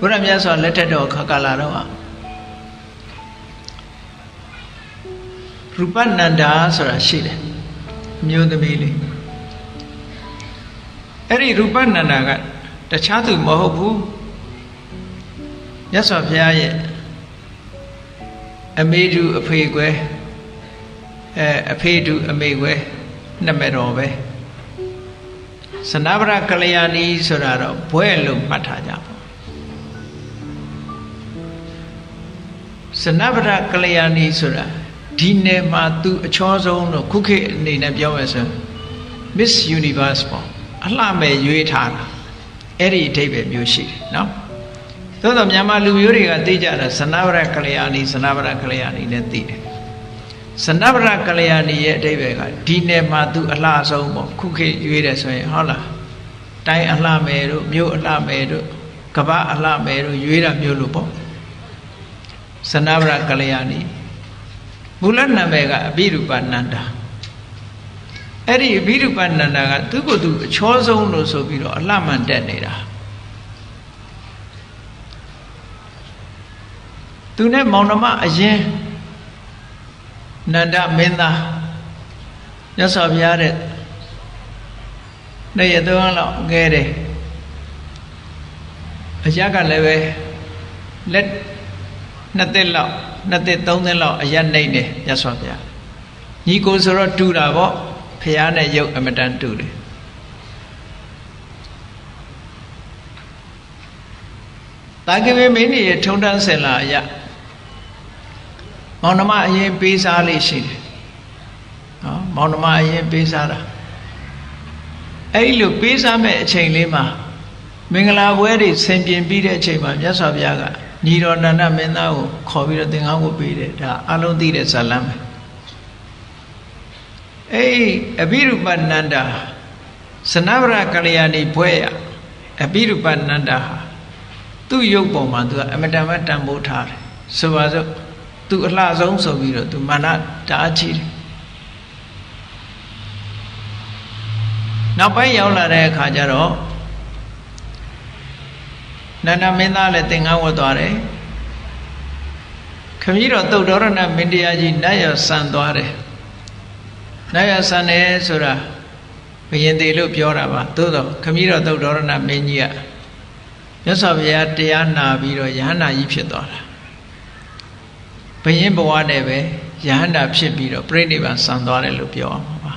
ဘုရားမြတ်စွာလက်ထက်တော်ခါကာလာတော့ရူပနန္ဒာဆိုတာရှိတယ်အမျိုးသမီးလေးအဲ့ဒီရူပနန္ဒာကတခြားသူမဟုတ်ဘူးမြတ်စွာဘုရားရဲ့အမေတူအဖေကွယ်အဲအဖေတူအမေကွယ်နှစ်မဲ့တော်ပဲစနဗရကလျာဏီဆိုတာတော့ဘွဲလို့မှတ်ထားကြပါ စနဗရကလျာဏီဆိုတာဒီနယ်မှာသူအချောဆုံးတော့ခုခေတ်အနေနဲ့ပြောမယ်ဆို Miss Universe ပေါ့အလှမဲ့ရွေးထားတာအဲ့ဒီအဓိပ္ပာယ်မျိုးရှိတယ်နော်သို့တော့မြန်မာလူမျိုးတွေကသိကြတာစနဗရကလျာဏီစနဗရကလျာဏီနဲ့သိတယ်စနဗရကလျာဏီရဲ့အဓိပ္ပာယ်ကဒီနယ်မှာသူအလှဆုံးပေါ့ခုခေတ်ရွေးတယ်ဆိုရင်ဟုတ်လားတိုင်းအလှမယ်တို့မြို့အလှမယ်တို့ကပအလှမယ်တို့ရွေးတာမျိုးလို့ပေါ့ စနဗရကလျာဏီမူလနာမည်ကအဘိရူပနန္ဒာအဲ့ဒီအဘိရူပနန္ဒာကသူ့ကိုယ်သူအချောဆုံးလို့ဆိုပြီးတော့အလှမှန်တက်နေတာသူနဲ့မောင်နှမအရင်နန္ဒမင်းသားမြတ်စွာဘုရားတဲ့နေ့ရက်သုံးလောက်ငဲတယ်အရကလည်းပဲလက် နှစ်သက်လောက်နှစ်သက်သုံးသက်လောက်အရနှိမ့်တယ်မြတ်စွာဘုရားညီကိုဆိုတော့တူတာပေါ့ဖះနဲ့ရုပ်အမတန်တူတယ်တာကိဝေမင်းကြီးထုံတန်းစင်လာအရမောင်နှမအရင်ပေးစားလေးရှိတယ်နော်မောင်နှမအရင်ပေးစားတာအဲ့လိုပေးစားမဲ့အချိန်လေးမှာမင်္ဂလာပွဲတွေဆင်ပြင်ပြီးတဲ့အချိန်မှာမြတ်စွာဘုရားက ညီတော်နန္ဒမင်းသားကိုခေါ်ပြီးတော့သင်္ကန်းဝတ်ပေးတယ်ဒါအလုံးသိတဲ့ဇာလမ်းပဲအေးအဘိရူပနန္ဒာစနဗရကလျာဏီဘွဲရအဘိရူပနန္ဒာဟာသူ့ရုပ်ပုံမှာသူကအမတန်မှတန်ဖိုးထားတယ်ဆိုပါစို့သူအလှဆုံးဆိုပြီးတော့သူမာနတအားကြီးတယ်နောက်ပိုင်းရောက်လာတဲ့အခါကျတော့ နန္ဒမင်းသားလည်းသင်္ကန်းဝတ်သွားတယ်ခမည်းတော်တုတ်တော်ရဏမင်းတရားကြီးနတ်ရဆန်သွားတယ်နတ်ရဆန်တယ်ဆိုတာဘယင်သေးလို့ပြောတာပါသို့တော့ခမည်းတော်တုတ်တော်ရဏမင်းကြီးကမြတ်စွာဘုရားတရားနာပြီးတော့ယဟန္တာကြီးဖြစ်သွားတာဘယင်ဘဝနဲ့ပဲယဟန္တာဖြစ်ပြီးတော့ပြိဋိဘံဆန်သွားတယ်လို့ပြောအောင်ပါ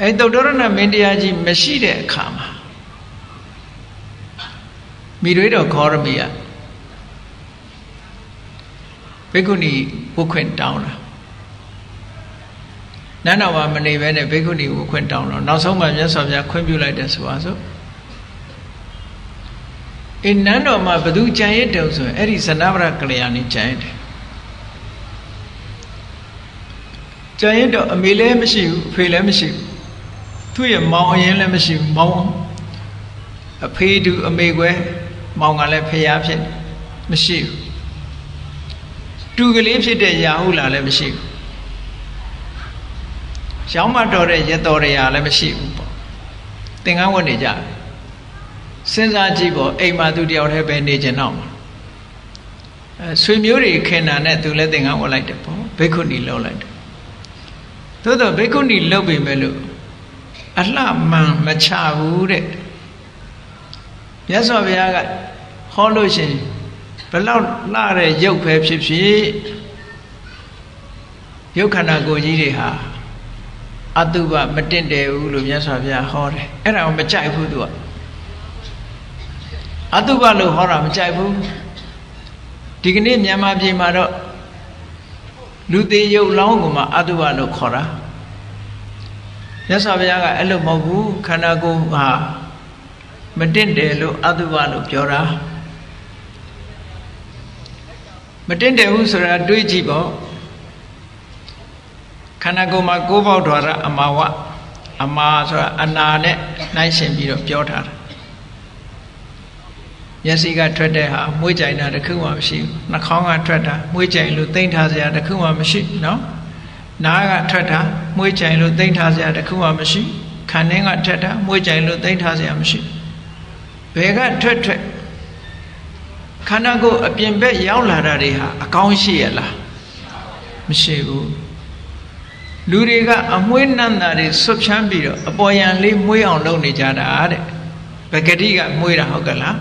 အဲတုတ်တော်ရဏမင်းတရားကြီးမရှိတဲ့အခါမှာ မိတွေတော်ခေါရမီကဘိက္ခုနီဝုခွင့်တောင်းတာနန်းတော်မှာမနေဘဲနဲ့ဘိက္ခုနီဝုခွင့်တောင်းတော့နောက်ဆုံးမှမြတ်စွာဘုရားခွင့်ပြုလိုက်တယ်ဆိုပါစို့အင်းနန်းတော်မှာဘသူကြံရစ်တုံဆိုရင်အဲ့ဒီဇနဗရကလျာဏီကြံရစ်တယ်ကြံရစ်တော့အမေလည်းမရှိဘူးအဖေလည်းမရှိဘူးသူ့ရဲ့မောင်အရင်လည်းမရှိဘူးမောင်အဖေတူအမေကွယ် မောင်ကလည်းဖျားဖြစ်မရှိဘူးတူကလေးဖြစ်တဲ့ရာဟုလာလည်းမရှိဘူးရောင်းမတော်တဲ့ရတော်ရရာလည်းမရှိဘူးပေါ့သင်္ကန်းဝတ်နေကြစဉ်းစားကြည့်ပေါ့အိမ်မှာသူတယောက်တည်းပဲနေကျင်တော့အဲဆွေမျိုးတွေခင်တာနဲ့သူလည်းသင်္ကန်းဝတ်လိုက်တယ်ပေါ့ဘိက္ခုနီလှုပ်လိုက်တယ်သို့တော့ဘိက္ခုနီလှုပ်ပြီမဲ့လို့အလှမှန်မချဘူးတဲ့ မြတ်စွာဘုရားကဟောလို့ရှိရင်ဘလောက်လှတဲ့ရုပ်ပဲဖြစ်ဖြစ်ရုပ်ခန္ဓာကိုယ်ကြီးတွေဟာအတုပမတင့်တယ်ဘူးလို့မြတ်စွာဘုရားဟောတယ်အဲ့ဒါကိုမကြိုက်ဘူးသူကအတုပလို့ဟောတာမကြိုက်ဘူးဒီကနေ့မြန်မာပြည်မှာတော့လူသေးရုပ်လောင်းကိုမှအတုပလို့ခေါ်တာမြတ်စွာဘုရားကအဲ့လိုမဟုတ်ဘူးခန္ဓာကိုယ်ဟာ မတင့်တယ်လို့အတုပလို့ပြောတာမတင့်တယ်ဘူးဆိုတာတွေးကြည့်ပေါ့ခန္ဓာကိုယ်မှာကိုးပေါက်ထွာရအမာဝအမာဆိုတာအနာနဲ့နှိုင်းရှင်ပြီးတော့ပြောထားတာမျက်စိကထွက်တဲ့ဟာမွေးကြိုင်တာတခုမှမရှိဘူးနှာခေါင်းကထွက်တာမွေးကြိုင်လို့သိမ့်ထားစရာတခုမှမရှိနော်နားကထွက်တာမွေးကြိုင်လို့သိမ့်ထားစရာတခုမှမရှိခန္ဓင်းကထွက်တာမွေးကြိုင်လို့သိမ့်ထားစရာမရှိဘ ယ်ကထွက်ထွက်ခန္ဓာကိုယ်အပြင်ဘက်ရောက်လာတာတွေဟာအကောင်းရှိရလားမရှိဘူးလူတွေကအမွှေးနန္တာတွေဆွတ်ဖြန်းပြီးတော့အပေါ်ယံလေးမွှေးအောင်လုပ်နေကြတာတဲ့ပဂတိကမွှေးတာဟုတ်ကလား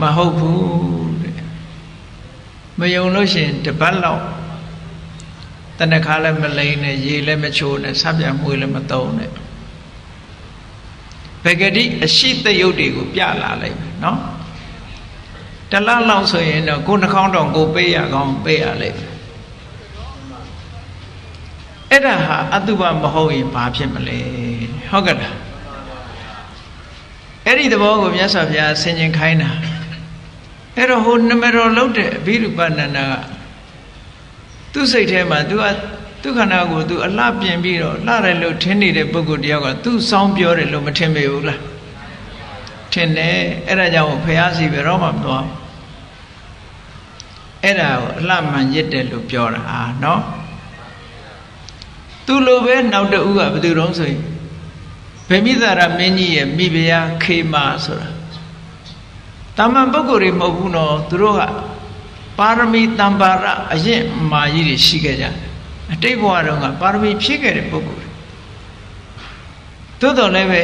မဟုတ်ဘူးတဲ့မယုံလို့ရှိရင်တပတ်လောက်တဏ္ဍခါလည်းမလိမ့်နဲ့ရေလည်းမချိုးနဲ့ဆပ်ပြန်မွှေးလည်းမသုံးနဲ့ ပဂတိအရှိတယုတ်တွေကိုပြလာလိုက်မယ်နော်တလားလောက်ဆိုရင်တော့ကိုနှာခေါင်းတောင်ကိုပေးရကောင်းပေးရလိမ့်မယ်အဲ့ဒါဟာအတုပမဟုတ်ရင်ဘာဖြစ်မလဲဟုတ်ကဲ့လားအဲ့ဒီသဘောကိုမြတ်စွာဘုရားဆင်ခြင်ခိုင်းတာအဲ့တော့ဟိုနမတော်လုံးတဲ့အဘိဓုပနန္ဒကသူ့စိတ်ထဲမှာ तू က သူ့ခန္ဓာကို तू အလှပြင်ပြီးတော့လှတယ်လို့ထင်နေတဲ့ပုဂ္ဂိုလ်တယောက်က तू စောင်းပြောတယ်လို့မထင်ပေဘူးလားထင်တယ်အဲ့ဒါကြောင့်ဘုရားစီဘယ်တော့မှမသွားဘူးအဲ့ဒါကိုအလှမှန်ရစ်တယ်လို့ပြောတာနော်သူလိုပဲနောက်တဦးကဘယ်သူတုံးဆိုရင်ဗေမိသာရမင်းကြီးရဲ့မိဖုရားခေမာဆိုတာတာမန်ပုဂ္ဂိုလ်တွေမဟုတ်ဘူးနော်သူတို့ကပါရမီတံပါရအရင်မာကြီးတွေရှိခဲ့ကြတယ် အတိတ်ဘဝတုန်းကပါရမီဖြည့်ခဲ့တဲ့ပုဂ္ဂိုလ်တွေသို့တော်လည်းပဲ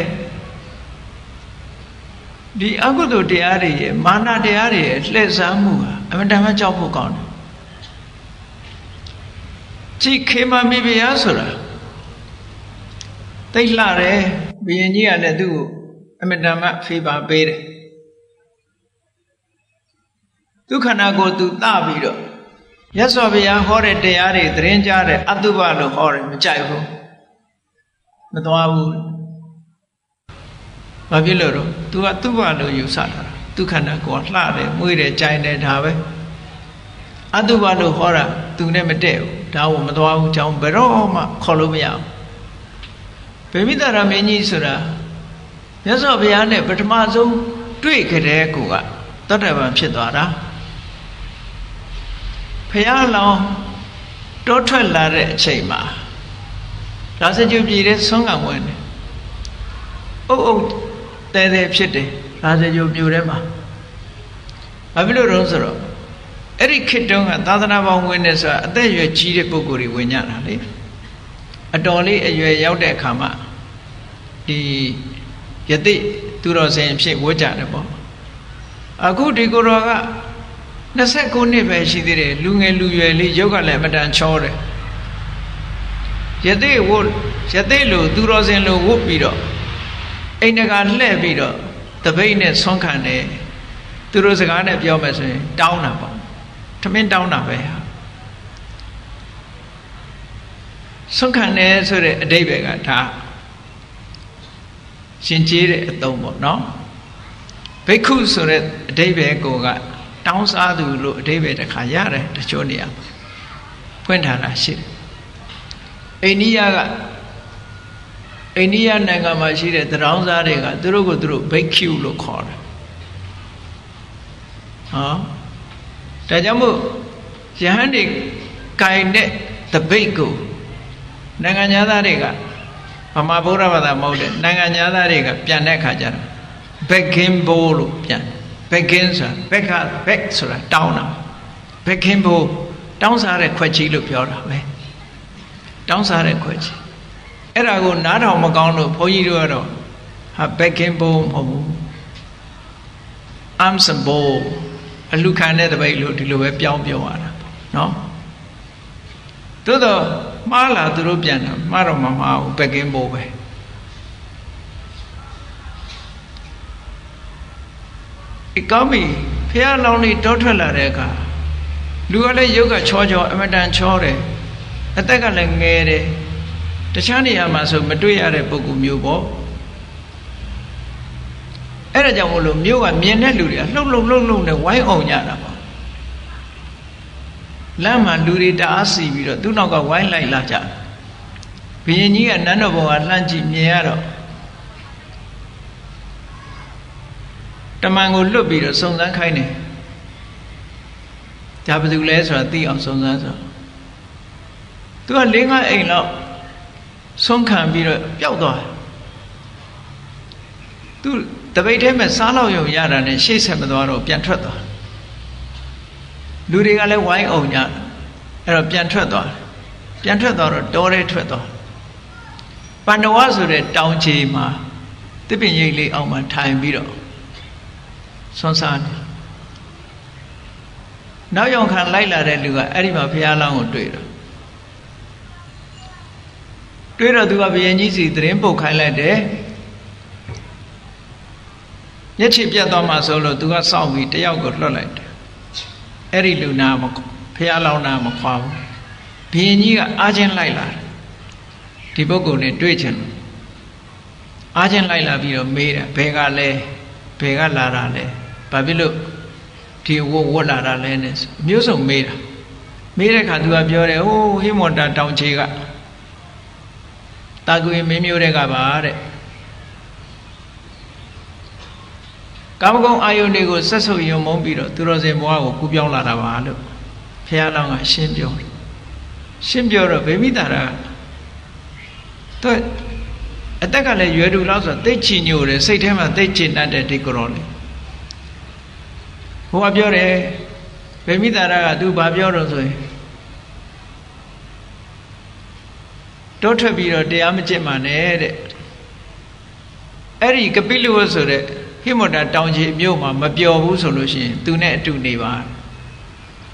ဒီအကုသိုလ်တရားတွေရဲ့မာနတရားတွေရဲ့လှည့်စားမှုဟာအမှန်တမ်းကြောက်ဖို့ကောင်းတယ်ကြည်ခေမမိဖုရားဆိုတာတိတ်လှတယ်ဘုရင်ကြီးကလည်းသူ့ကိုအမတန်မှဖေးပါပေးတယ်ဒုက္ခနာကိုသူသပြီးတော့ ရသော်ဘုရားဟောတဲ့တရားတွေသတင်းကြားတဲ့အတုပလို့ဟောတယ်မကြိုက်ဘူးမသွားဘူးဘာဖြစ်လို့တော့ तू ကတုပလို့ယူဆတာဒုက္ခနာကိုလှတယ်မွေးတယ်ကြိုင်တယ်ဒါပဲအတုပလို့ဟောတာ तू နဲ့မတည့်ဘူးဒါကိုမသွားဘူးကြောင်းဘယ်တော့မှခေါ်လို့မရဘူးဗေမိတရမင်းကြီးဆိုတာမြတ်စွာဘုရားနဲ့ပထမဆုံးတွေ့ကြတဲ့ကိုကတတ္တဗံဖြစ်သွားတာ ဘုရားလောင်းတောထွက်လာတဲ့အချိန်မှာရာဇကျူပြည်တဲ့ဆုံးကံဝင်တယ်အုပ်အုပ်တဲတဲဖြစ်တယ်ရာဇကျူမြို့ထဲမှာဘာဖြစ်လို့တော့ဆိုတော့အဲ့ဒီခေတ်တုန်းကသာသနာပေါင်းဝင်နေဆိုတာအသက်အရွယ်ကြီးတဲ့ပုဂ္ဂိုလ်တွေဝင်ကြတာလေအတော်လေးအရွယ်ရောက်တဲ့အခါမှာဒီယတိသူတော်စင်ဖြစ်ဝတ်ကြတယ်ပေါ့အခုဒီကိုတော်က 29နှစ်ပဲရှိသေးတယ်လူငယ်လူရွယ်လေးရုပ်ကလည်းအမတန်ချောတယ်ယတိဝတ်ယတိလိုသူတော်စင်လိုဝတ်ပြီးတော့အိမ်တကာလှဲ့ပြီးတော့တပိတ်နဲ့ဆွမ်းခံတယ်သူတို့စကားနဲ့ပြောမယ်ဆိုရင် တောင်းတာပေါ့ထမင်းတောင်းတာပဲဆုံးခံတယ်ဆိုတဲ့အတိတ်ပဲကဒါရှင်ကျေးတဲ့အသုံးပေါ့နော်ဘိက္ခုဆိုတဲ့အတိတ်ပဲကိုက တောင်းစားသူလို့အတိတ်ပဲတစ်ခါရတယ်တချို့နေရာဖွင့်ထားတာရှိတယ်အိန္ဒိယကအိန္ဒိယနိုင်ငံမှာရှိတဲ့တရောင်းစားတွေကသူတို့ကိုသူတို့ဘိက္ခုလို့ခေါ်တယ်ဟောဒါကြောင့်မို့ယဟန်တွေကင်တဲ့တပိတ်ကိုနိုင်ငံသားတွေကဗမာဗုဒ္ဓဘာသာမဟုတ်တဲ့နိုင်ငံသားတွေကပြန်တဲ့အခါကျတော့ဘက်ကင်ဘိုးလို့ပြန်ဘက် ကင်ဆိုတာဘက်ကဘက်ဆိုတာတောင်းတာဘက်ကင်ဘိုးတောင်းစားတဲ့ခွက်ကြီးလို့ပြောတာပဲတောင်းစားတဲ့ခွက်ကြီးအဲ့ဒါကိုနားထောင်မကောင်းလို့ဘုန်းကြီးတို့ကတော့ဟာဘက်ကင်ဘိုးမဟုတ်ဘူး arms and bowl အလူခံတဲ့တပိတ်လို့ဒီလိုပဲပြောင်းပြောရတာနော်သို့တော့မှားလာသူတို့ပြန်တာမှားတော့မမှားဘူးပက်ကင်းဖို့ပဲ ကောင်းပြီဖះလောင်းလေးတောထွက်လာတဲ့အခါလူကလည်းရုပ်ကချောချောအမတန်ချောတယ်အသက်ကလည်းငယ်တယ်တခြားနေရာမှာဆိုမတွေ့ရတဲ့ပုံကူမျိုးပေါ့အဲ့ဒါကြောင့်မို့လို့မြို့ကမြင်တဲ့လူတွေကလှုပ်လှုပ်လှုပ်လှုပ်နဲ့ဝိုင်းအောင်ကြတာပေါ့လမ်းမှာလူတွေတအားစီပြီးတော့သူ့နောက်ကဝိုင်းလိုက်လာကြဘုရင်ကြီးကနန်းတော်ဘုံကလှမ်းကြည့်မြင်ရတော့ တမန်ကိုလွတ်ပြီးတော့စုံစမ်းခိုင်းတယ်ဒါဘယ်သူလဲဆိုတာသိအောင်စုံစမ်းဆိုသူက၄၅အိမ်လောက်ဆုံးခံပြီးတော့ပျောက်သွားတယ်သူတပိတ်ထဲမှာစားလောက်ရုံရတာနဲ့ရှေ့ဆက်မသွားတော့ပြန်ထွက်သွားလူတွေကလည်းဝိုင်းအောင်ကြအဲ့တော့ပြန်ထွက်သွားပြန်ထွက်သွားတော့တောထဲထွက်သွားပန္နဝဆိုတဲ့တောင်ချေမှာတစ်ပင်ရိပ်လေးအောက်မှာထိုင်ပြီးတော့ ဆွမ်းစားနေနောက်ရောက်ခံလိုက်လာတဲ့လူကအဲ့ဒီမှာဘုရားလောင်းကိုတွေ့တော့တွေ့တော့သူကဘုရင်ကြီးစီသတင်းပုတ်ခိုင်းလိုက်တယ်မျက်ခြေပြတ်သွားမှဆိုလို့သူကစောင့်ပြီးတယောက်ကိုလွှတ်လိုက်တယ်အဲ့ဒီလူနာမဘုရားလောင်းနာမခွာဘူးဘုရင်ကြီးကအားချင်းလိုက်လာတယ်ဒီပုဂ္ဂိုလ်နဲ့တွေ့ချင်လို့အားချင်းလိုက်လာပြီးတော့မေးတယ်ဘယ်ကလဲဘယ်ကလာတာလဲ ဘာဖြစ်လို့ဒီဝတ်ဝတ်လာတာလဲနဲ့မျိုးစုံမေးတာမေးတဲ့အခါသူကပြောတယ်ဟိုးဟိမွန်တာတောင်ချေကတာကွေမင်းမျိုးတဲ့ကပါတဲ့ကာမဂုဏ်အာယုန်တွေကိုဆက်ဆုပ်ယုံမုန်းပြီးတော့သူတော်စင်ဘဝကိုကူးပြောင်းလာတာပါလို့ဘုရားလောင်းကရှင်းပြောတယ်ရှင်းပြောတော့ဗေမိတာရာသူအတက်ကလည်းရွယ်တူလောက်ဆိုသိချင်ညိုတယ်စိတ်ထဲမှာသိချင်တတ်တဲ့ဒိတ်ကြောလေ ဟိုကပြောတယ်ဗေမိတာရာကသူဘာပြောတော့ဆိုရင်တောထွက်ပြီးတော့တရားမကျင့်မှနဲ့တဲ့အဲ့ဒီကပိလဝဆိုတဲ့ဟိမတာတောင်ကြီးမြို့မှာမပျော်ဘူးဆိုလို့ရှိရင်သူနဲ့အတူနေပါ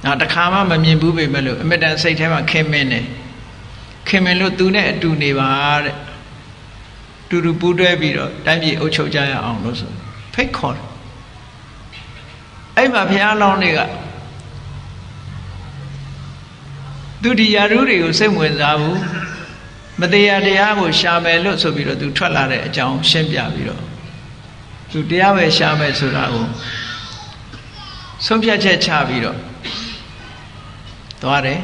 နောက်တခါမှမမြင်ဘူးပေမဲ့လို့အမြဲတမ်းစိတ်ထဲမှာခင်မင်းနေခင်မင်းလို့သူနဲ့အတူနေပါတဲ့တူတူပူးတွဲပြီးတော့တိုင်းပြည်အုပ်ချုပ်ကြရအောင်လို့ဆိုဖိတ်ခေါ်တယ် အဲ့မှာဘုရားလောင်းတွေကသူဒီယာရုတွေကိုစိတ်ဝင်စားဘူးမတရားတရားကိုရှာမယ်လို့ဆိုပြီးတော့သူထွက်လာတဲ့အကြောင်းရှင်းပြပြီးတော့သူတရားပဲရှာမယ်ဆိုတာကိုဆုံးဖြတ်ချက်ချပြီးတော့သွားတယ်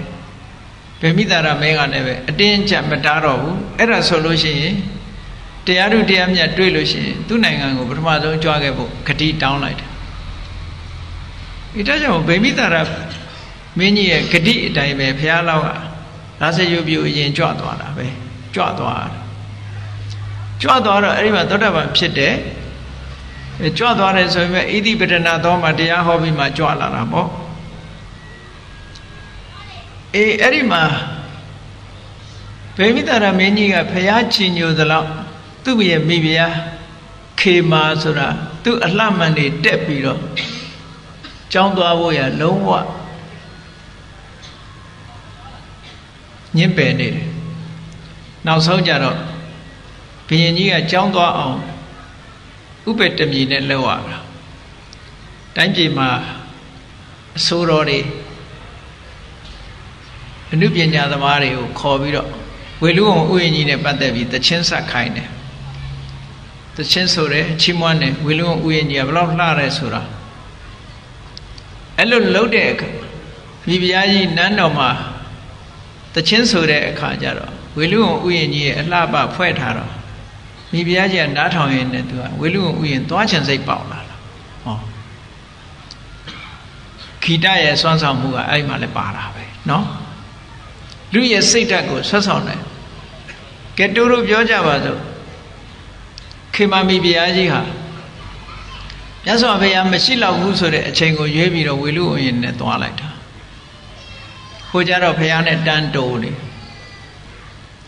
ဗေမိတာရမင်းကလည်းပဲအတင်းကြပ်မတားတော့ဘူးအဲ့ဒါဆိုလို့ရှိရင်တရားတို့တရားမြတ်တွေ့လို့ရှိရင်သူ့နိုင်ငံကိုပထမဆုံးကြွားခဲ့ဖို့ဂတိတောင်းလိုက်တယ် ဒီတကြောင့်ဗေမိတာရမင်းကြီးရဲ့ဂတိအတိုင်းပဲဘုရားလောက်ကရာဇယုပြုအရင်ကြွသွားတာပဲကြွသွားတာကြွသွားတော့အဲ့ဒီမှာသောတာပန်ဖြစ်တယ်ကြွသွားတယ်ဆိုရင်ဣတိပဒနာတော်မှာတရားဟောပြီးမှကြွလာတာပေါ့အေးအဲ့ဒီမှာဗေမိတာရမင်းကြီးကဖျားချီညိုသလောက်သူ့ရဲ့မိဖုရားခေမာဆိုတာသူ့အလှမှန်တွေတက်ပြီးတော့ ကြောင်းသွားဖို့ရလုံးဝညှင်းပယ်နေတယ်နောက်ဆုံးကြတော့ဘုရင်ကြီးကကြောင်းသွားအောင်ဥပ္ပတမီနဲ့လောက်ရတာတိုင်းပြည်မှာအစိုးရတွေအနုပညာသမားတွေကိုခေါ်ပြီးတော့ဝေလူအောင်ဥယျာဉ်ကြီးနဲ့ပတ်သက်ပြီးတချင်းဆက်ခိုင်းတယ်တချင်းဆိုတယ်ချီးမွမ်းတယ်ဝေလူအောင်ဥယျာဉ်ကြီးကဘယ်လောက်လှရဲဆိုတာ အဲ့လိုလှုပ်တဲ့အခါမိဖုရားကြီးနန်းတော်မှာတချင်းဆိုတဲ့အခါကျတော့ဝေလူအောင်ဥယျာဉ်ကြီးရဲ့အလှပဖွဲ့ထားတော့မိဖုရားကြီးကနားထောင်ရင်းနဲ့သူကဝေလူအောင်ဥယျာဉ်သွားချင်စိတ်ပေါက်လာတာဟောခိတရဲ့စွမ်းဆောင်မှုကအဲ့ဒီမှာလည်းပါတာပဲเนาะလူရဲ့စိတ်ဓာတ်ကိုဆွတ်ဆောင်တယ်ကဲတူတို့ပြောကြပါစို့ခေမမီဘုရားကြီးဟာ မြတ်စွာဘုရားမရှိတော့ဘူးဆိုတဲ့အချိန်ကိုရွေးပြီးတော့ဝေလူအရင်နဲ့သွားလိုက်တာဟိုကြတော့ဘုရားနဲ့တန်းတိုးနေ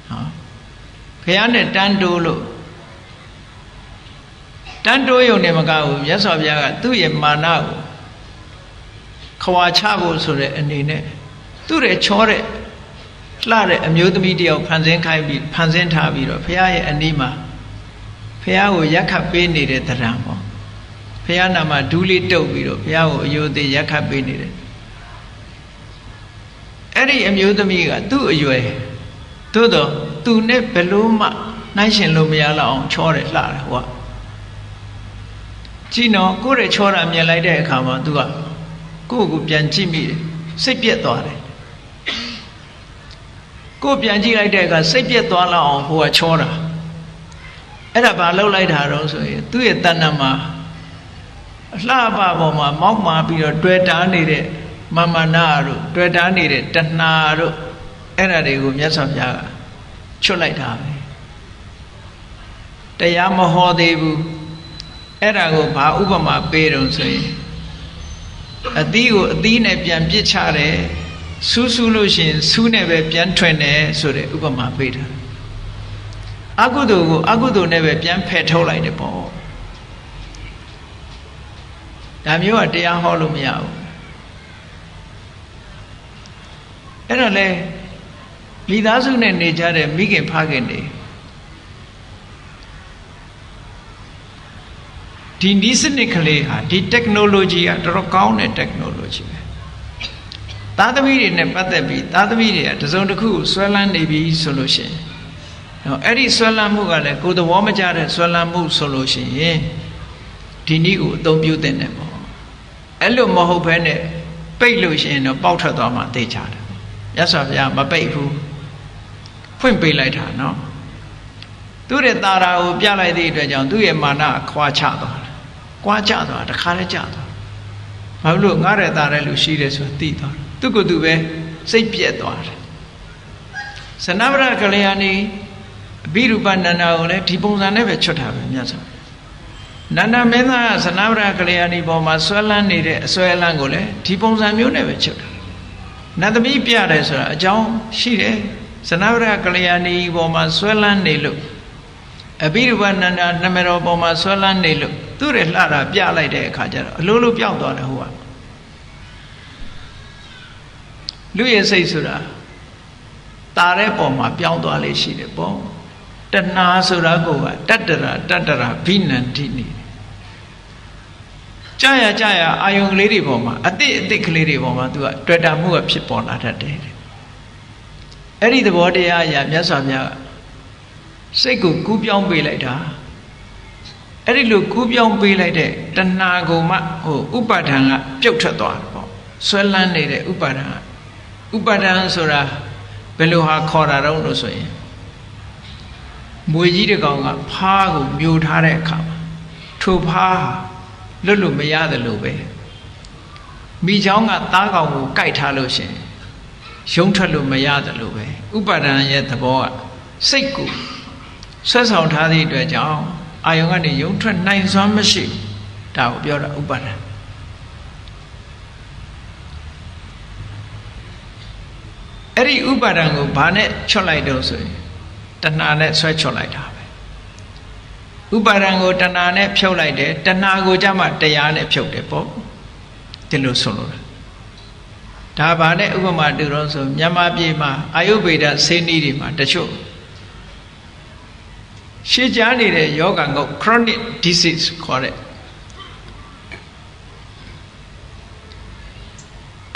ဟာဘုရားနဲ့တန်းတိုးလို့တန်းတိုးယုံနေမကဘူးမြတ်စွာဘုရားကသူ့ရဲ့မာနကိုခွာချဖို့ဆိုတဲ့အနေနဲ့သူ့ရဲ့ချောတဲ့လှတဲ့အမျိုးသမီးတယောက်ဖန်ဆင်းခိုင်းပြီးဖန်ဆင်းထားပြီးတော့ဘုရားရဲ့အနီးမှာဘုရားကိုရက်ခတ်ပေးနေတဲ့တရားပေါ့ ဘုရားနာမှာဒူးလေးတုပ်ပြီးတော့ဘုရားကိုအယုသေးရက်ခတ်ပေးနေတယ်အဲ့ဒီအမျိုးသမီးကသူ့အရွယ်သို့တော့သူနဲ့ဘယ်လို့မှနှိုင်းရှင်လို့မရတော့အောင်ချောတယ်လှတယ်ဟိုကကြည့်နော်ကိုယ့်ရဲ့ချောတာမြင်လိုက်တဲ့အခါမှာသူကကိုယ့်ကိုပြန်ကြည့်မိတယ်စိတ်ပြက်သွားတယ်ကိုပြန်ကြည့်လိုက်တဲ့အခါစိတ်ပြက်သွားလောက်အောင်ဟိုကချောတာအဲ့ဒါဘာလှုပ်လိုက်တာတော့ဆိုရင်သူ့ရဲ့တဏ္ဍမှာ အလှပပေါ်မှာမောက်မာပြီးတော့တွေ့တာနေတဲ့မမနာတို့တွေ့တာနေတဲ့တဏှာတို့အဲ့ဒါတွေကိုမြတ်စွာဘုရားကချွတ်လိုက်တာပဲတရားမဟောသေးဘူးအဲ့ဒါကိုဘာဥပမာပေးတော့ဆိုရင်အသီးကိုအသီးနဲ့ပြန်ပစ်ချတယ်ဆူးဆူးလို့ရှိရင်ဆူးနဲ့ပဲပြန်ထွင်တယ်ဆိုတဲ့ဥပမာပေးတာအကုသိုလ်ကိုအကုသိုလ်နဲ့ပဲပြန်ဖယ်ထုတ်လိုက်တယ်ပေါ့ ဒါမျိုးကတရားဟောလို့မရဘူးအဲ့တော့လေမိသားစုနဲ့နေကြတဲ့မိခင်ဖခင်တွေဒီနီးစနစ်ကလေးဟာဒီ technology ကတော်တော်ကောင်းတဲ့ technology ပဲသားသမီးတွေနဲ့ပတ်သက်ပြီးသားသမီးတွေကတစုံတစ်ခုဆွဲလန်းနေပြီဆိုလို့ရှိရင်နော်အဲ့ဒီဆွဲလန်းမှုကလည်းကိုယ်သဘောမကျတဲ့ဆွဲလန်းမှုဆိုလို့ရှိရင်ဒီနည်းကိုအသုံးပြုတဲ့နဲ့ပေါ့ အဲ့လိုမဟုတ်ဘဲနဲ့ပိတ်လို့ရှိရင်တော့ပေါက်ထွက်သွားမှသိချတယ်မြတ်စွာဘုရားမပိတ်ဘူးဖွင့်ပေးလိုက်တာနော်သူ့ရဲ့တာရာကိုပြလိုက်တဲ့အတွက်ကြောင့်သူ့ရဲ့မာနခွာချသွားတယ်။ကွာချသွားတခါလဲချသွား။ဘာလို့ငါရဲ့တာတဲ့လူရှိတယ်ဆိုသိသွားတယ်။သူ့ကိုယ်သူပဲစိတ်ပြက်သွားတယ်။စနဗရကလျာဏီအဘိရူပနန္ဒာကိုလည်းဒီပုံစံနဲ့ပဲချွတ်တာပဲမြတ်စွာ နန္ဒမင်းသားစနဗရကလျာဏီပေါ်မှာဆွဲလန်းနေတဲ့အဆွဲလန်းကိုလည်းဒီပုံစံမျိုးနဲ့ပဲချွတ်တာ။နတ်သမီးပြတယ်ဆိုတာအကြောင်းရှိတယ်။စနဗရကလျာဏီပေါ်မှာဆွဲလန်းနေလို့အဘိဓမ္မာနန္ဒာနမရောပေါ်မှာဆွဲလန်းနေလို့သူ့ရဲ့လှတာပြလိုက်တဲ့အခါကျတော့အလိုလိုပြောင်းသွားတယ်ဟိုကလူရဲ့စိတ်ဆိုတာတာတဲ့ပေါ်မှာပြောင်းသွားလေရှိတယ်ပေါ့တဏှာဆိုတာကိုကတတ္တရာတတ္တရာဘိနန္တိနေ ကြာရကြာရအာယုံကလေးတွေပေါ်မှာအတိတ်အတိတ်ကလေးတွေပေါ်မှာသူကတွေ့တာမှုကဖြစ်ပေါ်လာတတ်တယ်အဲ့ဒီသဘောတရားအရာမြတ်စွာဘုရားစိတ်ကိုကူးပြောင်းပေးလိုက်တာအဲ့ဒီလိုကူးပြောင်းပေးလိုက်တဲ့တဏှာကိုမှဟိုဥပါဒံကပြုတ်ထွက်သွားတယ်ပေါ့ဆွဲလန်းနေတဲ့ဥပါဒံကဥပါဒံဆိုတာဘယ်လိုဟာခေါ်တာတော့လို့ဆိုရင်မွေကြီးတကောင်ကဖားကိုမြူထားတဲ့အခါမှာထိုဖားဟာ လွတ်လို့မရတယ်လို့ပဲမိချောင်းကသားကောင်ကိုကြိုက်ထားလို့ရှင်ရုံထွက်လို့မရတယ်လို့ပဲဥပါဒံရဲ့သဘောကစိတ်ကိုဆွဲဆောင်ထားသည့်အတွက်ကြောင့်အာယုံကနေယုံထွက်နိုင်စွမ်းမရှိဒါကိုပြောတာဥပါဒံအဲ့ဒီဥပါဒံကိုဘာနဲ့ချွတ်လိုက်တော့ဆိုရင်တဏှာနဲ့ဆွဲချွတ်လိုက်တာပဲ ဥပါဒံကိုတဏှာနဲ့ဖြုတ်လိုက်တယ်တဏှာကိုကြမှာတရားနဲ့ဖြုတ်တယ်ပေါ့ဒီလိုဆိုလို့ဒါဘာနဲ့ဥပမာတူတော့ဆိုမြန်မာပြည်မှာအာယုဗေဒဆေးနည်းတွေမှာတချို့ရှေ့ကြားနေတဲ့ယောဂကို chronic disease ခေါ်တဲ့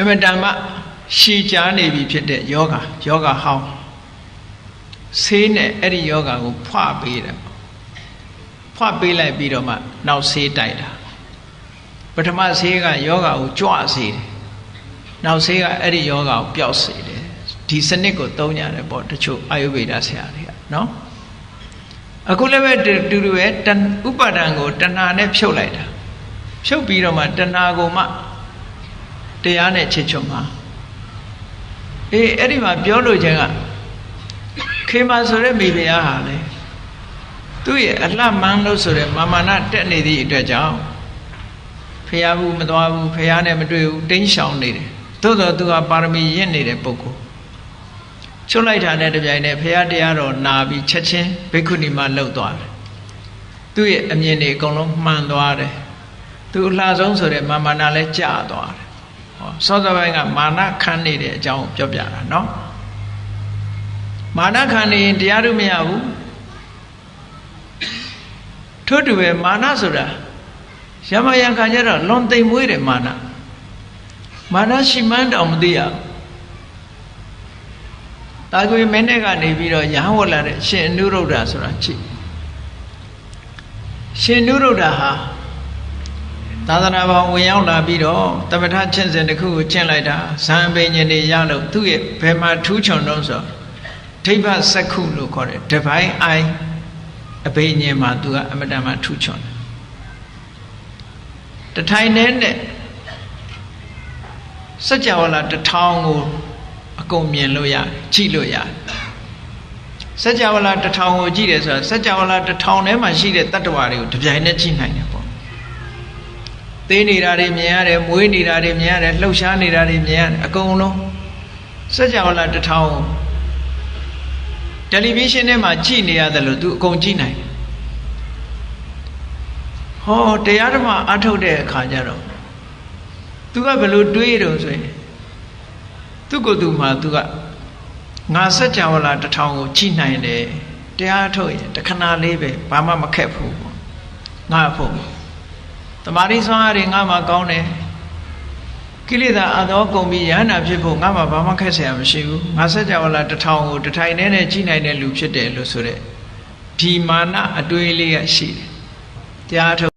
အမတန်မှရှည်ကြားနေပြီဖြစ်တဲ့ယောဂယောဂဟောင်းဆေးနဲ့အဲ့ဒီယောဂကိုဖွပေးတယ် ဖွပေးလိုက်ပြီးတော့မှနောက်ဆေးတိုက်တာပထမဆေးကယောဂကိုကြွစေတယ်နောက်ဆေးကအဲ့ဒီယောဂကိုပျောက်စေတယ်ဒီစနစ်ကိုသုံးရတယ်ပေါ့တချို့အာယုဗေဒဆရာတွေကနော်အခုလည်းပဲတူတူပဲဥပါဒံကိုတဏှာနဲ့ဖြုတ်လိုက်တာဖြုတ်ပြီးတော့မှတဏှာကိုမှတရားနဲ့ချစ်ချုံမှာအေးအဲ့ဒီမှာပြောလို့ခြင်းကခေမာဆိုတဲ့မိဖုရားဟာလေ သူ့ရဲ့အလှမှန်းလို့ဆိုတဲ့မာမာနတက်နေသည့်အတွက်ကြောင့်ဖះဘူးမသွားဘူးဖះနဲ့မတွေ့ဘူးတင်းရှောင်နေတယ်သို့တော်သူကပါရမီရင့်နေတဲ့ပုဂ္ဂိုလ်ချွတ်လိုက်တာနဲ့တပြိုင်နက်ဖះတရားတော်နာပြီးချက်ချင်းဘိက္ခုနီမလှုပ်သွားတယ်သူ့ရဲ့အမြင်တွေအကုန်လုံးမှန်သွားတယ်သူအလှဆုံးဆိုတဲ့မာမာနာလည်းကြာသွားတယ်ဟောစောစောပိုင်းကမာနခံနေတဲ့အကြောင်းပြောပြတာနော်မာနခံနေရင်တရားတို့မရဘူး ထို့တူပဲမာနဆိုတာရမယံခံကြတော့လွန်သိမ်မွေးတယ်မာနမာနရှိမှန်းတောင်မသိရဘူးတာကွေမင်းနဲ့ကနေပြီးတော့ရဟန်းဝလာတဲ့ရှင်အနုရုဒ္ဓဆိုတာကြည့်ရှင်အနုရုဒ္ဓဟာသာသနာပေါင်းဝင်ရောက်လာပြီးတော့တမထချင်းစဉ်တစ်ခုကိုကျင့်လိုက်တာဇံပိညင်နေရလို့သူ့ရဲ့ဘယ်မှာထူးချွန်တော့ဆိုဒိဗ္ဗစက္ခုလို့ခေါ်တယ် divine eye အ ဘိညာဉ်မှာသူကအမတန်မှထူးချွန်တယ်တထိုင်နဲ့နဲ့စัจ java လာတထောင်ကိုအကုန်မြင်လို့ရတယ်ကြည့်လို့ရတယ်စัจ java လာတထောင်ကိုကြည့်တယ်ဆိုတာစัจ java လာတထောင်ထဲမှာရှိတဲ့တတ္တဝါတွေကိုတပြိုင်နက်ကြည့်နိုင်တယ်ပေါ့ သေးနေတာတွေမြင်ရတယ်မွေးနေတာတွေမြင်ရတယ်လှုပ်ရှားနေတာတွေမြင်ရတယ်အကုန်လုံးစัจ java လာတစ်ထောင် တယ်လီဗီရှင်းထဲမှာကြည့်နေရတယ်လို့ तू အကုန်ကြည့်နိုင်တယ်ဟောတရားဓမ္မအထုတ်တဲ့အခါကျတော့ तू ကဘယ်လိုတွေးတုံဆိုရင်သူ့ကိုယ်သူမှာ तू ကငါစัจ java လာတစ်ထောင်ကိုကြည့်နိုင်တယ်တရားထုတ်ရင်တခဏလေးပဲဘာမှမခက်ဘူးပေါ့ငါဖို့တမာရီဆွမ်းအားတွေငါမှကောင်းတယ် ကိလေသာအသောကုန်ပြီးရဟနာဖြစ်ဖို့ငါမှဘာမှခက်ဆရာမရှိဘူးငါစัจ java လာတထောင်ကိုတထိုင်နဲ့နဲ့ကြီးနိုင်တဲ့လူဖြစ်တယ်လို့ဆိုတဲ့ဒီမာနအတွေးလေးကရှိတယ်တရားထုတ်